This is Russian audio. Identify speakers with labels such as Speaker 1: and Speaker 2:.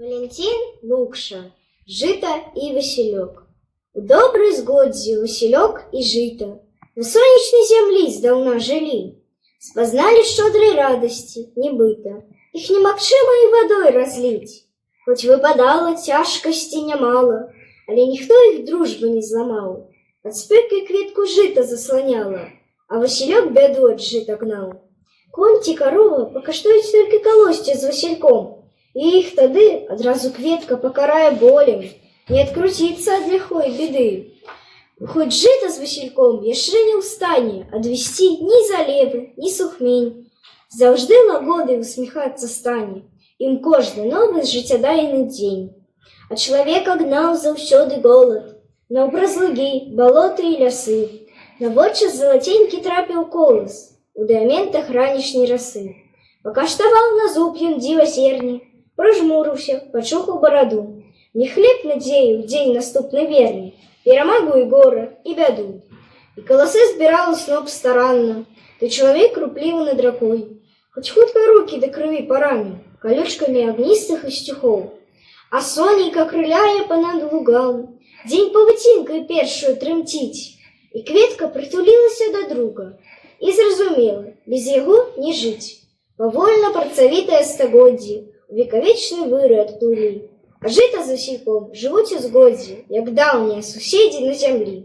Speaker 1: Валентин Лукша, жито і Васильок. У добрій згоді Васильок і жито на сонячній землі здавна жили. Спознали щедрой радости, небыто, Их немагчыма і водой разлить. Хоть выпадало тяжкости немало, Але ніхто их дружбы не зламаў. Ад спекі кветку жыта засланяла, А Василек бяду ад жыта гнаў. Конь ці карова пакаштуюць толькі калосці з Васильком, І іх тады адразу кветка пакарае болем, Не адкруціцца ад лихой беды. Хоць жыта з Васильком яшчэ не ўстане адвесці ні залевы, ні сухмень. Заўжды лагодай усміхацца стане, ім кожны новы жыццядайны дзень. А чалавека гнаў заўсёды голад, на ўбразлугі, балоты і лясы. На вочы залаценькі трапіў колас у дыаментах ранішняй расы. Пакаштаваў на зуб ён дзіва зерні, прыжмурыўся, пачухаў бараду. Не хлеб надзею ў дзень наступны верні, перамагу і гора і бяду. І каласы збіраў сноп старанна, ты чалавек руплівы над ракой, хоць хутка рукі да крыві параніў, калючкамі агністых сцюхоў. А сонейка крыляе панад лугам, дзень павыцінкай першую трымціць, і кветка прытулілася да друга, і зразумела, без яго не жыць. Павольна працавітае стагоддзі, у векавечны выры адплылі, а жыта з усіком жывуць у згодзе, як даўнія суседзі на зямлі.